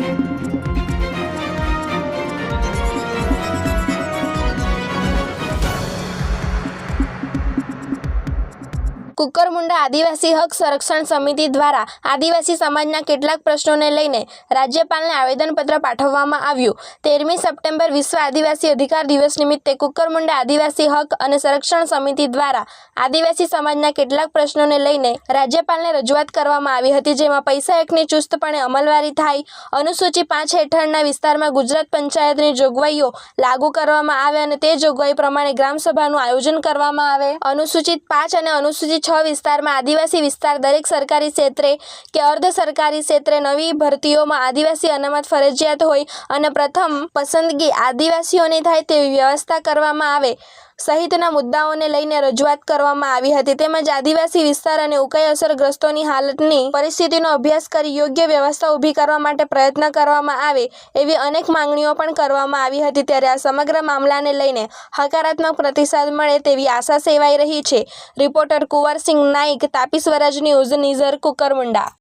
Thank you. Kukarmunda આદિવાસી હક સંરક્ષણ સમિતિ દ્વારા આદિવાસી સમાજના કેટલાક પ્રશ્નોને લઈને રાજ્યપાલને આવેદનપત્ર પાઠવવામાં આવ્યું. તેરમી સપ્ટેમ્બર વિશ્વ આદિવાસી અધિકાર દિવસ નિમિત્તે કુકરમુંડા આદિવાસી હક અને સંરક્ષણ સમિતિ દ્વારા આદિવાસી સમાજના કેટલાક પ્રશ્નોને લઈને રાજ્યપાલને રજૂઆત કરવામાં આવી હતી, જેમાં પૈસા એકની ચુસ્તપણે અમલવારી થાય, અનુસૂચિ પાંચ હેઠળના વિસ્તારમાં ગુજરાત પંચાયતની જોગવાઈઓ લાગુ કરવામાં આવે અને તે જોગવાઈ પ્રમાણે ગ્રામસભાનું આયોજન કરવામાં આવે. અનુસૂચિત પાંચ અને અનુસૂચિત છ વિસ્તારમાં આદિવાસી વિસ્તાર દરેક સરકારી ક્ષેત્રે કે અર્ધ સરકારી ક્ષેત્રે નવી ભરતીઓમાં આદિવાસી અનામત ફરજિયાત હોય અને પ્રથમ પસંદગી આદિવાસીઓની થાય તેવી વ્યવસ્થા કરવામાં આવે. સહિતના મુદ્દાઓને લઈને રજૂઆત કરવામાં આવી હતી. તેમજ આદિવાસી વિસ્તાર અને ઉકાઈ અસરગ્રસ્તોની હાલતની પરિસ્થિતિનો અભ્યાસ કરી યોગ્ય વ્યવસ્થા ઊભી કરવા માટે પ્રયત્ન કરવામાં આવે એવી અનેક માંગણીઓ પણ કરવામાં આવી હતી. ત્યારે આ સમગ્ર મામલાને લઈને હકારાત્મક પ્રતિસાદ મળે તેવી આશા સેવાઈ રહી છે. Reporter Kunwarsinh Naik, Tapi Swaraj news, Nizar, Kukarmunda.